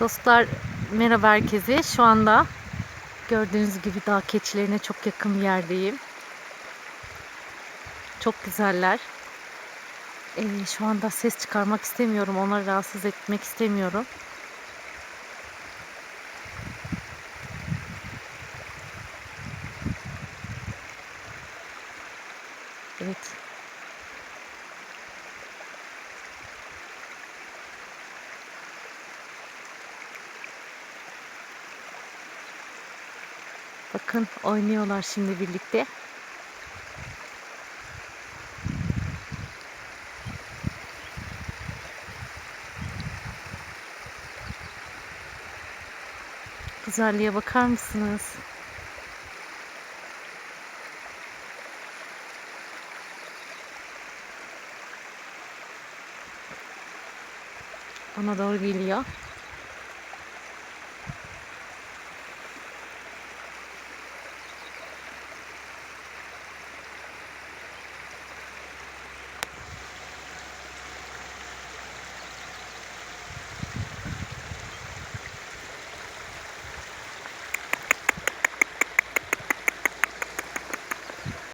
Dostlar merhaba herkese. Şu anda gördüğünüz gibi dağ keçilerine çok yakın bir yerdeyim. Çok güzeller. Ee, şu anda ses çıkarmak istemiyorum. Onları rahatsız etmek istemiyorum. Evet. Bakın oynuyorlar şimdi birlikte. Güzelliğe bakar mısınız? Bana doğru geliyor.